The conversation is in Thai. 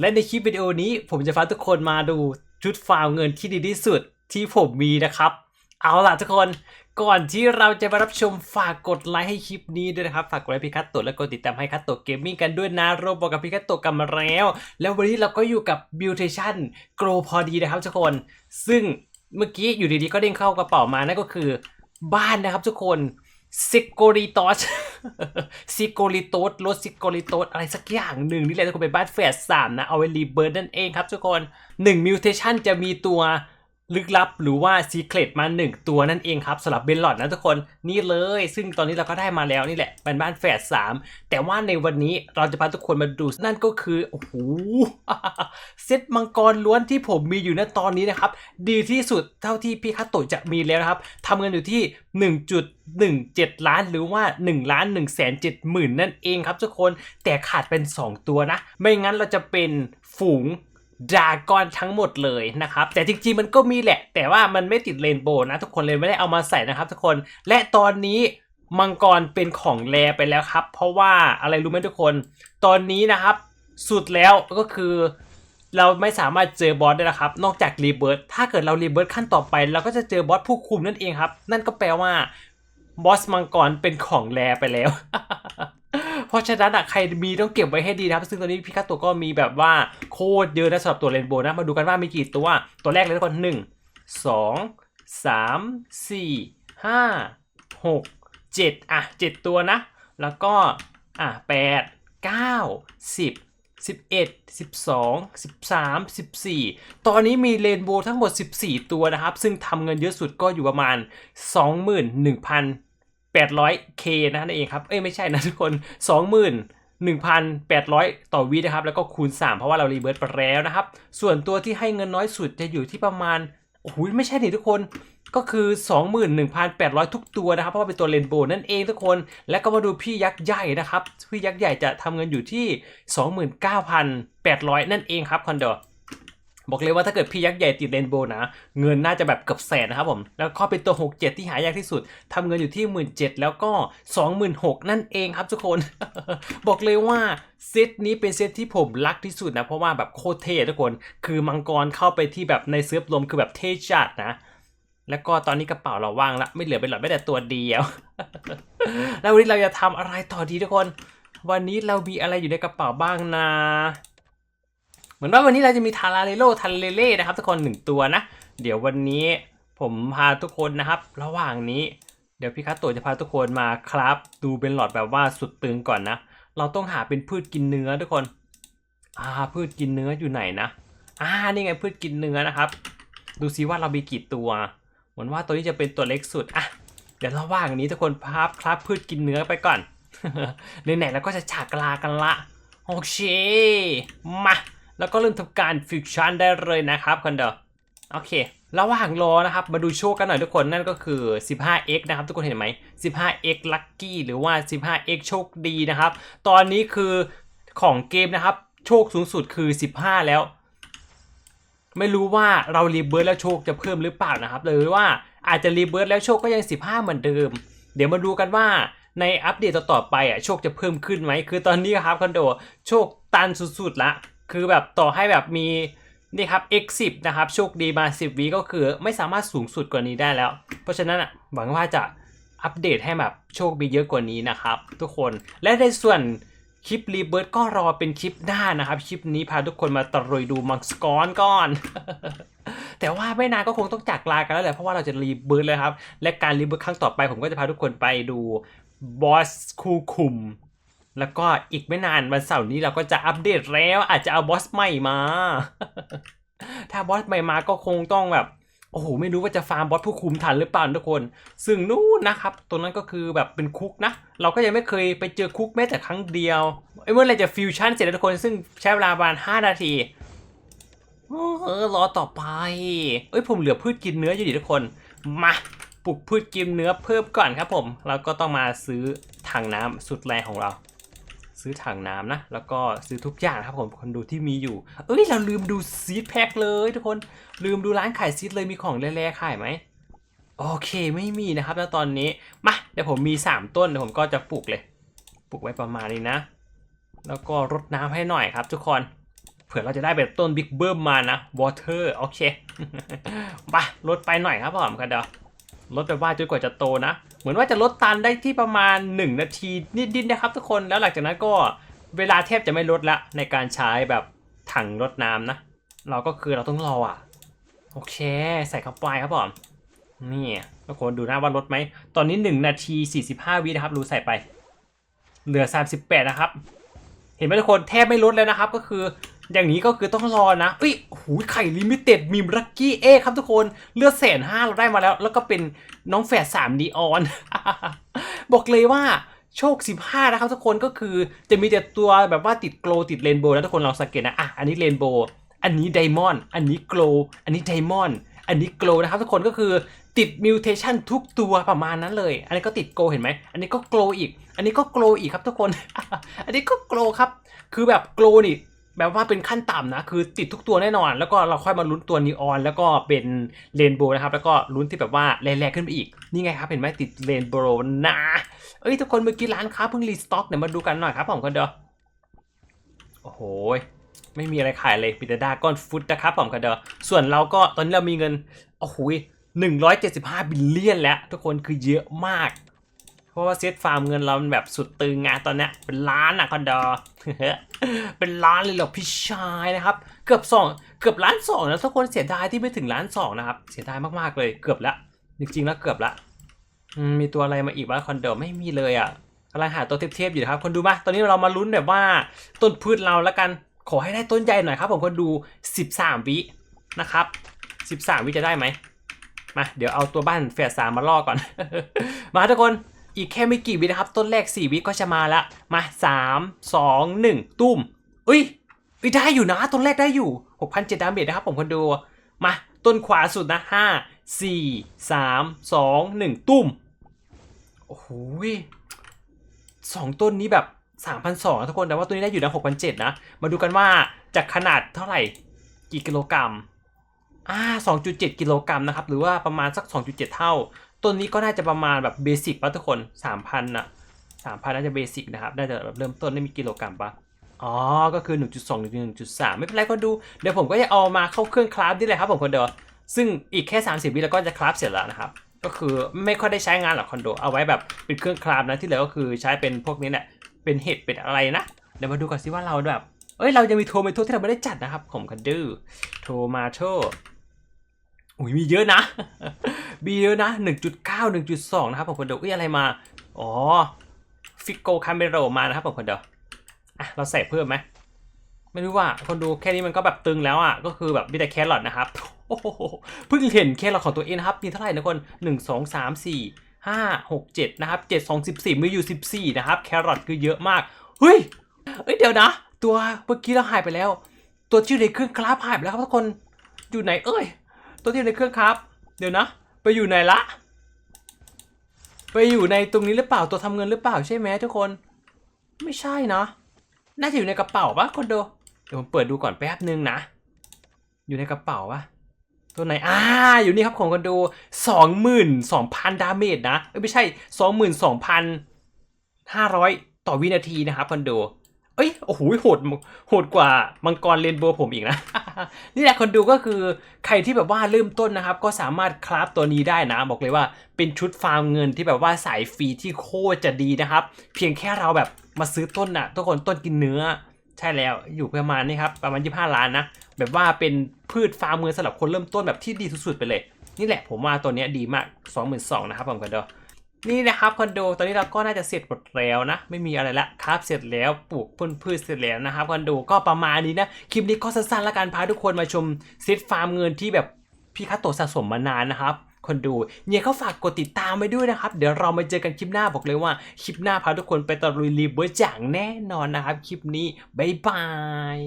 และในคลิปวิดีโอนี้ผมจะพาทุกคนมาดูชุดฟาร์มเงินที่ดีที่สุดที่ผมมีนะครับ เอาล่ะทุกคนก่อนที่เราจะมารับชมฝากกดไลค์ให้คลิปนี้ด้วยนะครับ ฝากกดไลค์พี่คัตโตะและกดติดตามให้คัตโตะเกมมิ่งกันด้วยนะโรบอกกับพี่คัตโตะกันมาแล้ว แล้ววันนี้เราก็อยู่กับบิวเทชันโกรพอดีนะครับทุกคน ซึ่งเมื่อกี้อยู่ดีๆก็เด้งเข้ากระเป๋ามานั่นก็คือ บ้านนะครับทุกคนซิกโกริตอส ซิโกริโตสรถซิโกริโตสอะไรสักอย่างหนึ่งนี่แหละทุกคนเป็นบ้านแฝดสามนะ เอาไว้รีเบิร์ดนั่นเองครับทุกคน 1 มิวเทชันจะมีตัว ลึกลับหรือว่าซีเครตมา1 ตัวนั่นเองครับสำหรับเบนหลอดนะทุกคนนี่เลย ซึ่งตอนนี้เราก็ได้มาแล้วนี่แหละเป็นบ้านแฝดสามแต่ว่าในวันนี้เราจะพาทุกคนมาดูนั่นก็คือโอ้โหเซตมังกรล้วนที่ผมมีอยู่ณตอนนี้นะครับ ดีที่สุดเท่าที่พี่คัตโตจะมีแล้วนะครับทำเงินอยู่ที่ 1.17 ล้านหรือว่า1ล้าน1แสน7หมื่นนั่นเองครับทุกคนแต่ขาดเป็น 2 ตัวนะ ไม่งั้นเราจะเป็นฝูง ดราก้อนทั้งหมดเลยนะครับ แต่จริงๆมันก็มีแหละ แต่ว่ามันไม่ติดเรนโบว์นะทุกคนเลยไม่ได้เอามาใส่นะครับทุกคนและตอนนี้มังกรเป็นของแรไปแล้วครับ เพราะว่าอะไรรู้ไหมทุกคน ตอนนี้นะครับสุดแล้วก็คือ เราไม่สามารถเจอบอสได้แล้วครับ นอกจากรีเบิร์ตถ้าเกิดเรารีเบิร์ตขั้นต่อไปเราก็จะเจอบอสผู้คุมนั่นเองครับ นั่นก็แปลว่าบอสมังกรเป็นของแรไปแล้ว ราะฉะนั้นอะใครมีต้องเก็บไว้ให้ดีนะครับ ซึ่งตอนนี้พี่คัตโตะก็มีแบบว่าโคตรเยอะนะสำหรับตัวเรนโบว์นะ มาดูกันว่ามีกี่ตัว ตัวแรกเลยทุกคนหนึ่งสองสามสี่ห้าหกเจ็ดอะเจ็ดตัวนะ แล้วก็อะแปดเก้าสิบ11 12 13 14 ตอนนี้มีเรนโบว์ทั้งหมด 14 ตัวนะครับ ซึ่งทำเงินเยอะสุดก็อยู่ประมาณ 800k นะนั่นเองครับ เอ้ยไม่ใช่นะทุกคน 21,800 ต่อวินะครับ แล้วก็คูณ 3 เพราะว่าเรารีเบิร์ตไปแล้วนะครับ ส่วนตัวที่ให้เงินน้อยสุดจะอยู่ที่ประมาณ โอ้โหไม่ใช่นี่ทุกคน ก็คือ 21,800 ทุกตัวนะครับ เพราะว่าเป็นตัวเรนโบว์นั่นเองทุกคน และก็มาดูพี่ยักษ์ใหญ่นะครับ พี่ยักษ์ใหญ่จะทำเงินอยู่ที่ 29,800 นั่นเองครับคอนโด บอกเลยว่าถ้าเกิดพี่ยักษ์ใหญ่ติดเรนโบว์นะ เงินน่าจะแบบเกือบแสนนะครับผม แล้วก็เป็นตัว 67 ที่หายากที่สุดทำเงินอยู่ที่ 17,000แล้วก็ 26,000 นั่นเองครับทุกคน บอกเลยว่าเซตนี้เป็นเซตที่ผมรักที่สุดนะ เพราะว่าแบบโคตรเท่ทุกคน คือมังกรเข้าไปที่แบบในเซิร์ฟลมคือแบบเท่จัดนะแล้วก็ตอนนี้กระเป๋าเราว่างละไม่เหลือเป็นหลอดไม่แต่ตัวเดียว แล้ววันนี้เราจะทำอะไรต่อดีทุกคน วันนี้เรามีอะไรอยู่ในกระเป๋าบ้างนะ เหมือนว่าวันนี้เราจะมีทาราเรโลทันเลเล่นะครับทุกคนหนึ่งตัวนะ เดี๋ยววันนี้ผมพาทุกคนนะครับ ระหว่างนี้เดี๋ยวพี่คัตโตจะพาทุกคนมาครับ ดูเป็นหลอดแบบว่าสุดตึงก่อนนะ เราต้องหาเป็นพืชกินเนื้อทุกคน อ่าพืชกินเนื้ออยู่ไหนนะอ่านี่ไงพืชกินเนื้อนะครับ ดูซิว่าเรามีกี่ตัว เหมือนว่าตัวนี้จะเป็นตัวเล็กสุดอะเดี๋ยวระหว่างนี้ทุกคนพาบครับพืชกินเนื้อไปก่อนไหนๆแล้วก็จะฉากลากันละโอเคมา แล้วก็เริ่มทำการฟิวชั่นได้เลยนะครับคอนเดอโอเคระหว่างรอนะครับ มาดูโชคกันหน่อยทุกคนนั่นก็คือ 15x นะครับทุกคนเห็นไหม 15x lucky หรือว่า 15x โชคดีนะครับ ตอนนี้คือของเกมนะครับ โชคสูงสุดคือ 15 แล้ว ไม่รู้ว่าเรารีเบิร์ตแล้วโชคจะเพิ่มหรือเปล่านะครับหรือว่าอาจจะรีเบิร์ตแล้วโชคก็ยัง 15 เหมือนเดิม เดี๋ยวมาดูกันว่าในอัปเดตต่อๆไปอะโชคจะเพิ่มขึ้นไหมคือตอนนี้ครับคอนโดโชคตันสุดๆละ คือแบบต่อให้แบบมีนี่ครับ x10 นะครับโชคดีมา 10วิก็คือไม่สามารถสูงสุดกว่านี้ได้แล้ว เพราะฉะนั้นอะหวังว่าจะอัปเดตให้แบบโชคมีเยอะกว่านี้นะครับ ทุกคนและในส่วนคลิปรีเบิร์ตก็รอเป็นคลิปหน้านะครับ คลิปนี้พาทุกคนมาตะลุยดูมังสกอนก่อน แต่ว่าไม่นานก็คงต้องจากลากันแล้วแหละเพราะว่าเราจะรีเบิร์ตเลยครับ และการรีเบิร์ตครั้งต่อไปผมก็จะพาทุกคนไปดูบอสคูคุม แล้วก็อีกไม่นานวันเสาร์นี้เราก็จะอัปเดตแล้วอาจจะเอาบอสใหม่มา ถ้าบอสใหม่มาก็คงต้องแบบ โอ้โห ไม่รู้ว่าจะฟาร์มบอสผู้คุมทันหรือเปล่าทุกคน ซึ่งนู่นนะครับ ตัวนั้นก็คือแบบเป็นคุกนะ เราก็ยังไม่เคยไปเจอคุกแม้แต่ครั้งเดียวไอ้เมื่อไรจะฟิวชั่นเสร็จแล้วทุกคน ซึ่งใช้เวลาประมาณ5นาทีเออรอต่อไป เอ้ยผมเหลือพืชกินเนื้ออยู่ดิทุกคน มาปลูกพืชกินเนื้อเพิ่มก่อนครับผมแล้วก็ต้องมาซื้อถังน้ำสุดแรงของเรา ซื้อถังน้ำนะ แล้วก็ซื้อทุกอย่างครับผมคนดูที่มีอยู่ เอ้ย เราลืมดูซีดแพ็คเลยทุกคนลืมดูร้านขายซีดเลยมีของแร่ๆขายไหมโอเคไม่มีนะครับแล้วตอนนี้มาเดี๋ยวผมมี 3 ต้นเดี๋ยวผมก็จะปลูกเลยปลูกไว้ประมาณนี้นะ แล้วก็รดน้ำให้หน่อยครับทุกคนเผื่อเราจะได้แบบต้นบิ๊กเบิ้มมานะวอเตอร์โอเคไปลดไปหน่อยครับผมกันเดอลดไปว่าจนกว่าจะโตนะ เหมือนว่าจะลดตันได้ที่ประมาณ 1 นาทีนิดๆนะครับทุกคนแล้วหลังจากนั้นก็เวลาแทบจะไม่ลดละในการใช้แบบถังรดน้ำนะ เราก็คือเราต้องรออะ โอเค ใส่เข้าไปครับผมนี่ทุกคนดูนะว่าลดไหม ตอนนี้ 1 นาที 45 วินะครับรู้ใส่ไป เหลือ 38 นะครับ เห็นไหมทุกคนแทบไม่ลดแล้วนะครับ ก็คือ อย่างนี้ก็คือต้องรอนะเอ้ยหูยไข่ลิมิเต็ดมีมรักกี้เอครับทุกคน เลือดแสนห้าเราได้มาแล้ว แล้วก็เป็นน้องแฝดสามดีออน บอกเลยว่าโชค 15 นะครับทุกคนก็คือจะมีแต่ตัวแบบว่าติดโกลติดเรนโบว์นะทุกคนลองสังเกตนะ อะ อันนี้เรนโบว์ อันนี้ไดมอนด์ อันนี้โกล อันนี้ไดมอนด์ อันนี้โกลนะครับทุกคนก็คือติดมิวเทชันทุกตัวประมาณนั้นเลย อันนี้ก็ติดโกลเห็นไหม อันนี้ก็โกลอีก อันนี้ก็โกลอีกครับทุกคน อันนี้ก็โกลครับ คือแบบโกลนี่ แบบว่าเป็นขั้นต่ำนะ คือติดทุกตัวแน่นอน แล้วก็เราค่อยมาลุ้นตัวนีออน แล้วก็เป็นเรนโบว์นะครับ แล้วก็ลุ้นที่แบบว่าแรงๆขึ้นไปอีก นี่ไงครับ เห็นไหมติดเรนโบว์นะ เอ้ย ทุกคนเมื่อกี้ร้านค้าเพิ่งรีสต็อกเนี่ยมาดูกันหน่อยครับผมกันเด้อโอ้โหไม่มีอะไรขายเลยปิดดาก้อนฟุตนะครับผมกันเด้อส่วนเราก็ตอนนี้เรามีเงินโอ้โหหนึ่งร้อยเจ็ดสิบห้าบิลเลียนแล้ว ทุกคนคือเยอะมาก เพราะว่าเซตฟาร์มเงินเรามันแบบสุดตึงไงตอนเนี้ยเป็นล้านอะคอนโดเป็นล้านเลยเหรอพี่ชายนะครับ เกือบสองเกือบล้านสองนะทุกคนเสียดายที่ไม่ถึงล้านสองนะครับ เสียดายมากๆเลยเกือบละจริงๆแล้วเกือบละมีตัวอะไรมาอีกวะคอนโดไม่มีเลยอะกำลังหาตัวเทพๆอยู่ครับ คนดูมาตอนนี้เรามาลุ้นแบบว่าต้นพืชเราแล้วกันขอให้ได้ต้นใหญ่หน่อยครับ ผมคนดู 13 วินะครับ 13 วิจะได้ไหมมาเดี๋ยวเอาตัวบ้านแฝดสามมาล่อก่อน มาทุกคน อีกแค่ไม่กี่วินะครับ ต้นแรก 4 วิก็จะมาละ มา 3 2 1 ตุ้มอุ้ยอุ้ยได้อยู่นะ ต้นแรกได้อยู่ 6,700ดาเมจนะครับผมคนดู มา ต้นขวาสุดนะ 5 4 3 2 1 ตุ้ม โอ้โหสองต้นนี้แบบ3,200นะทุกคน แต่ว่าตัวนี้ได้อยู่นะ6,700นะ มาดูกันว่าจากขนาดเท่าไหร่ กี่กิโลกรัมอ่า2.7 กิโลกรัมนะครับ หรือว่าประมาณสัก 2.7 เท่า ต้นนี้ก็น่าจะประมาณแบบเบสิกป่ะทุกคน3,000อะ3,000น่าจะเบสิกนะครับ น่าจะแบบเริ่มต้นได้มีกิโลกรัมป่ะอ๋อ ก็คือ 1.2ถึง1.3 ไม่เป็นไรก็ดู เดี๋ยวผมก็จะเอามาเข้าเครื่องคราฟนี่แหละครับผมคอนโดซึ่งอีกแค่ 30 วิแล้วก็จะคราฟเสร็จแล้วนะครับ ก็คือไม่ค่อยได้ใช้งานหรอกคอนโด เอาไว้แบบเป็นเครื่องคราฟนะ ที่เหลือก็คือใช้เป็นพวกนี้แหละ เป็นเห็ดเป็นอะไรนะ เดี๋ยวมาดูก่อนสิว่าเราแบบ เอ้ย เราจะมีโทเมโตที่เราไม่ได้จัดนะครับผมกันดื้อโทมาโตอุ้ยมีเยอะนะ มีเยอะนะ 1.9 1.2 นะครับผมคนเดียวอุ้ยอะไรมา อ๋อ ฟิกโกคาเมโรมานะครับผมคนเดียวอะเราใส่เพิ่มไหมไม่รู้ว่าคนดูแค่นี้มันก็แบบตึงแล้วอะ ก็คือแบบมีแต่แครอทนะครับโอ้โหเพิ่งเห็นแครอทของตัวเองนะครับ มีเท่าไหร่นะคน1 2 3 4 5 6 7นะครับ7 2 14มีอยู่ 14 นะครับ แครอทคือเยอะมาก เฮ้ยเอ้ยเดี๋ยวนะ ตัวเมื่อกี้เราหายไปแล้ว ตัวที่อยู่ในเครื่องคราฟหายไปแล้วครับทุกคนอยู่ไหนเอ้ย ตัวที่อยู่ในเครื่องครับ เดี๋ยวนะ ไปอยู่ไหนละ ไปอยู่ในตรงนี้หรือเปล่าตัวทำเงินหรือเปล่าใช่ไหมทุกคน ไม่ใช่นะ น่าจะอยู่ในกระเป๋าปะคนดูเดี๋ยวผมเปิดดูก่อนแป๊บนึงนะ อยู่ในกระเป๋าปะตัวไหน อ่า อยู่นี่ครับของคนดูสองหมื่นสองพันดาเมจนะ เอ้ยไม่ใช่สองหมื่นสองพันห้าร้อยต่อวินาทีนะครับคนดู เอ้ยโอ้โหโหดโหดกว่ามังกรเรนโบว์ผมอีกนะ นี่แหละคนดูก็คือใครที่แบบว่าเริ่มต้นนะครับ ก็สามารถคราฟตัวนี้ได้นะ บอกเลยว่าเป็นชุดฟาร์มเงินที่แบบว่าสายฟรีที่โคตรจะดีนะครับ เพียงแค่เราแบบมาซื้อต้นน่ะทุกคนต้นกินเนื้อ ใช่แล้วอยู่ประมาณนี้ครับ ประมาณ 25 ล้านนะ แบบว่าเป็นพืชฟาร์มเงินสำหรับคนเริ่มต้นแบบที่ดีสุดๆไปเลย นี่แหละผมว่าตัวนี้ดีมาก 22,000นะครับผมกันเดอ นี่นะครับคอนโดตอนนี้เราก็น่าจะเสร็จหมดแล้วนะ ไม่มีอะไรละครับเสร็จแล้วปลูกพืชพืชเสร็จแล้วนะครับคอนโดก็ประมาณนี้นะคลิปนี้ก็สั้นๆและกันพาทุกคนมาชมเซตฟาร์มเงินที่แบบพี่คัตโตะสะสมมานานนะครับคนดูเนี่ยเขาฝากกดติดตามไปด้วยนะครับ เดี๋ยวเรามาเจอกันคลิปหน้าบอกเลยว่า คลิปหน้าพาทุกคนไปตะลุยรีเวิร์สอย่างแน่นอนนะครับ คลิปนี้ บ๊ายบาย